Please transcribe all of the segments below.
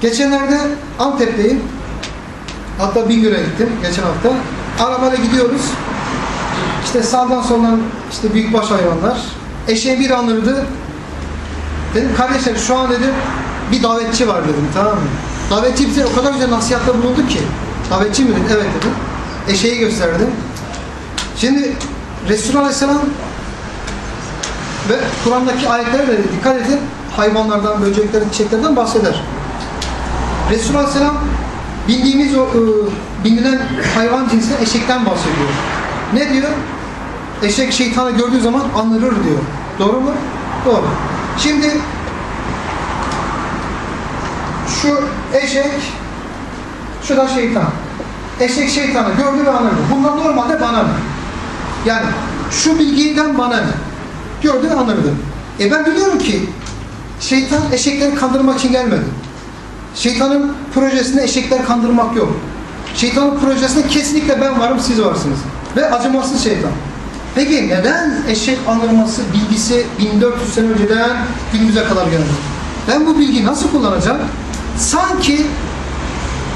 Geçenlerde Antep'teyim. Hatta Bingöl'e gittim geçen hafta. Arabayla gidiyoruz. İşte sağdan soldan işte büyükbaş hayvanlar. Eşeği bir anırdı. Dedim kardeşler şu an dedim bir davetçi var dedim tamam mı? Davetçi bize o kadar güzel nasihatta bulundu ki. Davetçi mi dedim? Evet dedim. Eşeği gösterdim. Şimdi Resulullah Aleyhisselam ve Kur'an'daki ayetlere de dikkat edin. Hayvanlardan, böceklerden, çiçeklerden bahseder. Resulullah Aleyhisselam bindiğimiz o e, binilen hayvan cinsinden eşekten bahsediyor. Ne diyor? Eşek şeytanı gördüğü zaman anırır diyor. Doğru mu? Doğru. Şimdi şu eşek şu da şeytan. Eşek şeytanı gördü ve anırdı. Bunlar normalde bana? Yani şu bilgiden bana? Gördü ve anırdı. E ben biliyorum ki şeytan eşekleri kandırmak için gelmedi. Şeytanın projesinde eşekleri kandırmak yok. Şeytanın projesinde kesinlikle ben varım, siz varsınız. Ve acımasız şeytan. Peki neden eşek anırması bilgisi 1400 sene önceden günümüze kadar geldi? Ben bu bilgiyi nasıl kullanacağım? Sanki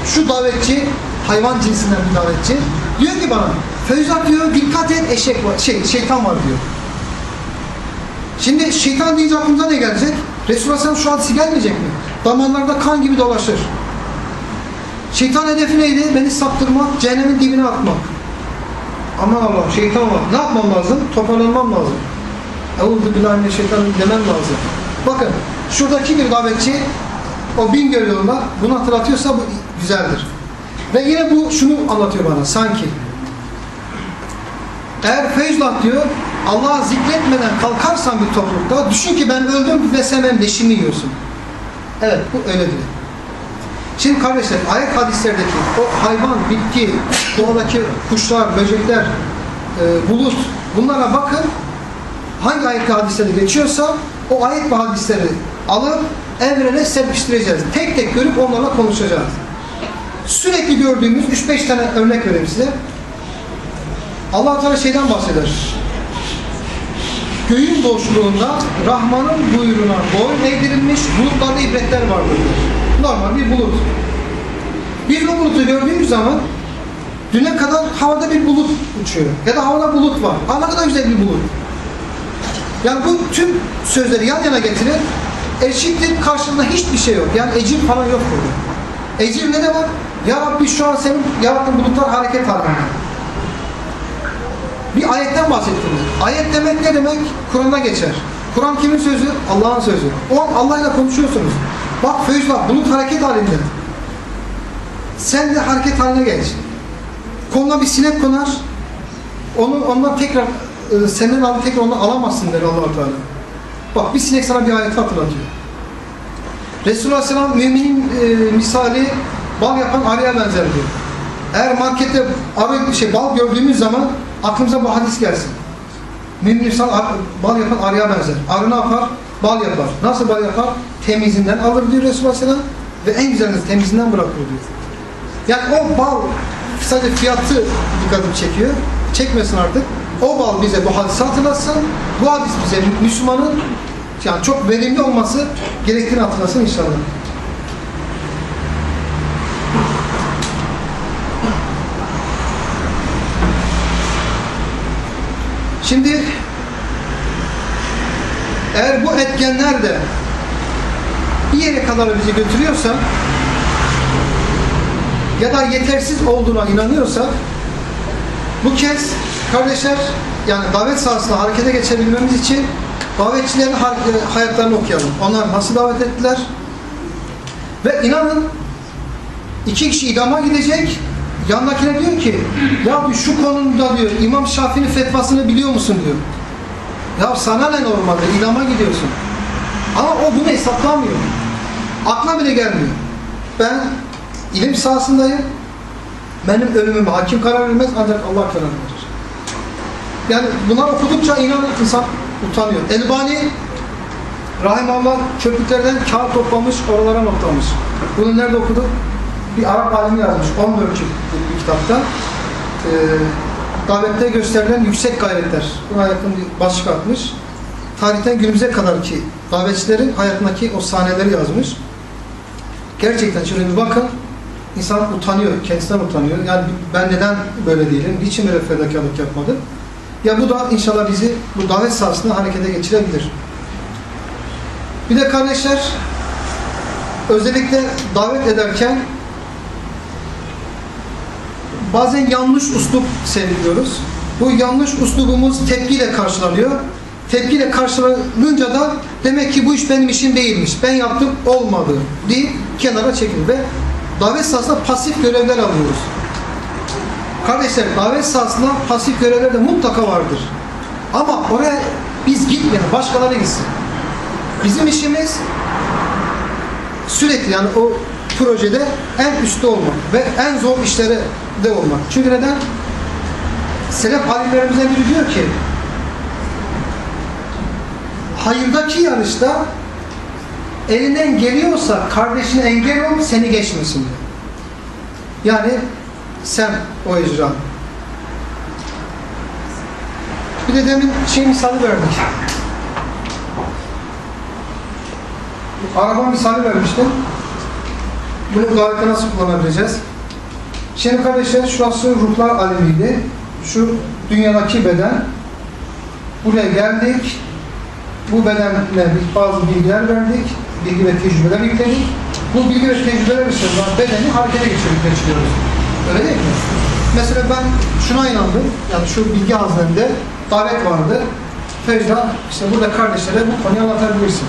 şu davetçi, hayvan cinsinden bir davetçi, diyor ki bana, Feyzat diyor, dikkat et eşek var, şey, şeytan var diyor. Şimdi şeytan deyince aklımıza ne gelecek? Resulullah şu hadisi gelmeyecek mi? Damarlarda kan gibi dolaşır. Şeytan hedefi neydi? Beni saptırmak, cehennemin dibine atmak. Aman Allah, şeytan var. Ne yapmam lazım? Toparlanmam lazım. Euzu billahi şeytan demem lazım. Bakın, şuradaki bir davetçi o Bingöl yolunda bunu hatırlatıyorsa bu güzeldir. Ve yine bu şunu anlatıyor bana sanki. Eğer feyzlat diyor, Allah'ı zikretmeden kalkarsan bir toplulukta, düşün ki ben öldüm ve sen benim yiyorsun. Evet, bu öyle diyor. Şimdi kardeşler, ayet hadislerdeki o hayvan, bitki, doğadaki kuşlar, böcekler, e, bulut, bunlara bakın. Hangi ayet ve hadislerde geçiyorsa o ayet ve hadisleri alıp evrene serpiştireceğiz. Tek tek görüp onlarla konuşacağız. Sürekli gördüğümüz 3-5 tane örnek vereyim size. Allah Teala şeyden bahseder. Göğün boşluğunda Rahman'ın buyruğuna boyun eğdirilmiş bulutlarda ibretler vardır. Normal bir bulut. Biz o bulutu gördüğümüz zaman düne kadar havada bir bulut uçuyor. Ya da havada bulut var. Aa ne kadar güzel bir bulut. Yani bu tüm sözleri yan yana getirin. Eşittir karşılığında hiçbir şey yok. Yani ecir falan yok burada. Ecir ne de var? Ya Rabbi şu an senin yarattığın bulutlar hareket halinde. Bir ayetten bahsettiniz. Ayet demek ne demek? Kur'an'da geçer. Kur'an kimin sözü? Allah'ın sözü. O an Allah'la konuşuyorsunuz. Bak Feyzullah bulut hareket halinde. Sen de hareket haline geç. Koluna bir sinek konar. Onu ondan tekrar e, senden alıp tekrar onu alamazsın der allah Teala. Bak bir sinek sana bir ayeti hatırlatıyor. Resulullah Aleyhisselam müminin e, misali bal yapan arıya benzer diyor. Eğer markette arı şey bal gördüğümüz zaman aklımıza bu hadis gelsin. Ar- bal yapan arıya benzer. Arı ne yapar? Bal yapar. Nasıl bal yapar? Temizinden alır diyor Resulullah ve en güzelini temizinden bırakır diyor. Yani o bal sadece fiyatı dikkatimi çekiyor. Çekmesin artık. O bal bize bu hadisi hatırlatsın. Bu hadis bize Müslümanın yani çok verimli olması gerektiğini hatırlasın inşallah. Şimdi eğer bu etkenler de bir yere kadar bizi götürüyorsa ya da yetersiz olduğuna inanıyorsak bu kez kardeşler yani davet sahasında harekete geçebilmemiz için davetçilerin e, hayatlarını okuyalım. Onlar nasıl davet ettiler? Ve inanın iki kişi idama gidecek Yandakine diyor ki ya diyor, şu konuda diyor İmam Şafii'nin fetvasını biliyor musun diyor. Ya sana ne normalde idama gidiyorsun. Ama o bunu hesaplamıyor. Aklına bile gelmiyor. Ben ilim sahasındayım. Benim ölümüme hakim karar vermez ancak Allah karar verir. Yani bunlar okudukça inanın insan utanıyor. Elbani Rahimallah çöplüklerden kağıt toplamış, oralara notlamış. Bunu nerede okudu? Bir Arap alimi yazmış 14 ciltlik bir kitapta. Ee, davette gösterilen yüksek gayretler. Buna yakın bir başlık atmış. Tarihten günümüze kadar ki davetçilerin hayatındaki o sahneleri yazmış. Gerçekten şöyle bir bakın. İnsan utanıyor, kendisinden utanıyor. Yani ben neden böyle değilim, niçin böyle fedakarlık yapmadım? Ya bu da inşallah bizi bu davet sahasında harekete geçirebilir. Bir de kardeşler, özellikle davet ederken bazen yanlış uslup sergiliyoruz. Bu yanlış uslubumuz tepkiyle karşılanıyor. Tepkiyle karşılanınca da demek ki bu iş benim işim değilmiş. Ben yaptım olmadı deyip kenara çekilir ve davet sahasında pasif görevler alıyoruz. Kardeşler davet sahasında pasif görevler de mutlaka vardır. Ama oraya biz gitmeyelim, başkaları gitsin. Bizim işimiz sürekli yani o projede en üstte olmak ve en zor işlere de olmak. Çünkü neden? Selef alimlerimizden biri diyor ki hayırdaki yarışta elinden geliyorsa kardeşine engel ol seni geçmesin diyor. Yani sen o icra. Bir de demin şey misali verdik. Araba misali vermiştim. Bunu davette nasıl kullanabileceğiz? Şimdi kardeşler şurası ruhlar alemiydi. Şu dünyadaki beden. Buraya geldik. Bu bedenle bazı bilgiler verdik. Bilgi ve tecrübeler yükledik. Bu bilgi ve tecrübeler üzerinden bedeni harekete geçirip geçiriyoruz. Öyle değil mi? Mesela ben şuna inandım. Yani şu bilgi haznemde davet vardı. Fecda işte burada kardeşlere bu konuyu anlatabilirsin.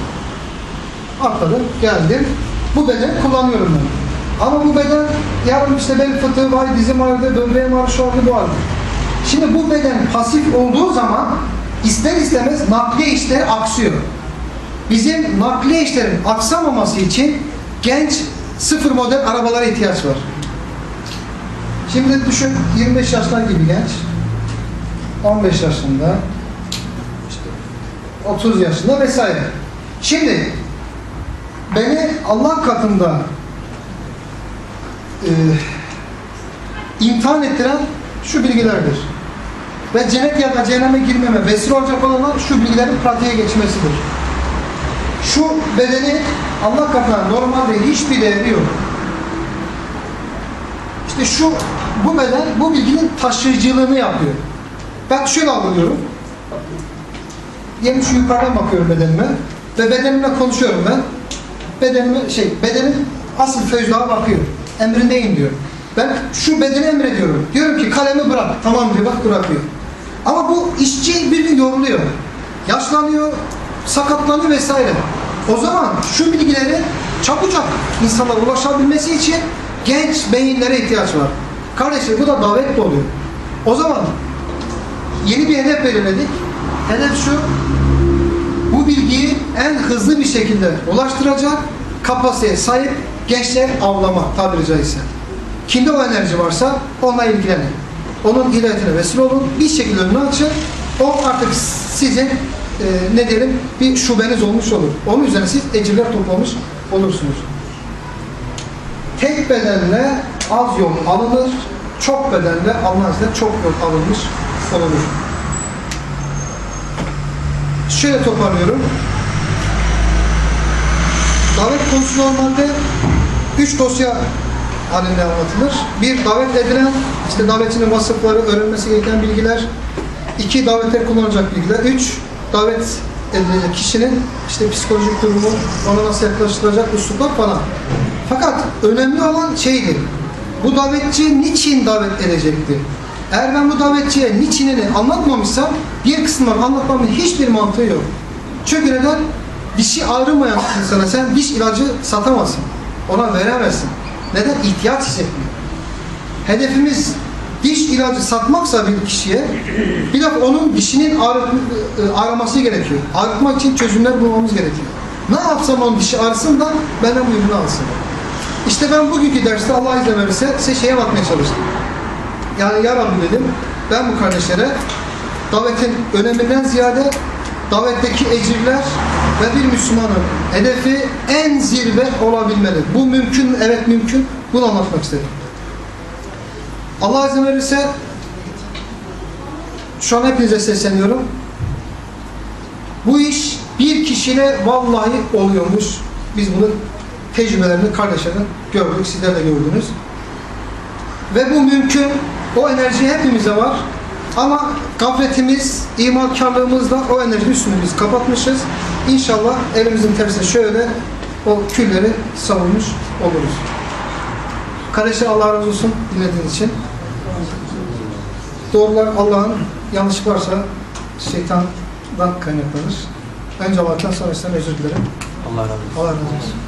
Atladım, geldim. Bu bedeni kullanıyorum ben. Ama bu beden yarın işte benim fıtığı var, dizim vardı, böbreğim var, şu vardı, bu vardı. Şimdi bu beden pasif olduğu zaman ister istemez nakliye işleri aksıyor. Bizim nakliye işlerin aksamaması için genç sıfır model arabalara ihtiyaç var. Şimdi düşün 25 yaşlar gibi genç, 15 yaşında, işte 30 yaşında vesaire. Şimdi beni Allah katında e, imtihan ettiren şu bilgilerdir. Ve cennet ya da cehenneme girmeme vesile olacak olanlar şu bilgilerin pratiğe geçmesidir. Şu bedeni Allah katında normalde hiçbir değeri yok. İşte şu bu beden bu bilginin taşıyıcılığını yapıyor. Ben şöyle algılıyorum. Diyelim şu yukarıdan bakıyorum bedenime ve bedenimle konuşuyorum ben. Bedenime şey bedenim asıl feyzluğa bakıyor. Emrindeyim diyor. Ben şu bedeni emrediyorum. Diyorum ki kalemi bırak. Tamam diyor bak bırakıyor. Ama bu işçi bir gün yoruluyor. Yaşlanıyor, sakatlanıyor vesaire. O zaman şu bilgileri çabucak insanlara ulaşabilmesi için genç beyinlere ihtiyaç var. Kardeşler bu da davet oluyor. O zaman yeni bir hedef belirledik. Hedef şu, bu bilgiyi en hızlı bir şekilde ulaştıracak kapasiteye sahip gençler avlamak tabiri caizse. Kimde o enerji varsa onunla ilgilenin. Onun hidayetine vesile olun. Bir şekilde önünü açın. O artık sizin e, ne diyelim bir şubeniz olmuş olur. Onun üzerine siz ecirler toplamış olursunuz. Tek bedenle az yol alınır. Çok bedenle alınan size çok yol alınmış olur. Şöyle toparlıyorum. Konusu normalde üç dosya halinde anlatılır. Bir, davet edilen, işte davetçinin vasıfları, öğrenmesi gereken bilgiler. İki, davette kullanılacak bilgiler. Üç, davet edilecek kişinin işte psikolojik durumu, ona nasıl yaklaşılacak üsluplar falan. Fakat önemli olan şeydir. Bu davetçi niçin davet edecekti? Eğer ben bu davetçiye niçinini anlatmamışsam bir kısmını anlatmamın hiçbir mantığı yok. Çünkü neden? Dişi ağrımayan insana sen diş ilacı satamazsın. Ona veremezsin. Neden? İhtiyaç hissetmiyor. Hedefimiz diş ilacı satmaksa bir kişiye bir de onun dişinin ağrı, ağrıması gerekiyor. Ağrıtmak için çözümler bulmamız gerekiyor. Ne yapsam onun dişi ağrısın da benden bu ürünü alsın. İşte ben bugünkü derste Allah izin verirse size şeye bakmaya çalıştım. Yani ya Rabbi dedim ben bu kardeşlere davetin öneminden ziyade davetteki ecirler ve bir Müslümanın hedefi en zirve olabilmeli. Bu mümkün, evet mümkün. Bunu anlatmak istedim. Allah izin verirse şu an hepinize sesleniyorum. Bu iş bir kişiyle vallahi oluyormuş. Biz bunu tecrübelerini kardeşlerin gördük, sizler de gördünüz. Ve bu mümkün. O enerji hepimizde var. Ama gafletimiz, imankarlığımızla o enerji üstünü biz kapatmışız. İnşallah elimizin tersine şöyle o külleri savurmuş oluruz. Kardeşler Allah razı olsun dinlediğiniz için. Doğrular Allah'ın, yanlışlık varsa şeytandan kaynaklanır. Önce Allah'tan sonra sizden özür dilerim. Allah razı olsun. Allah razı olsun.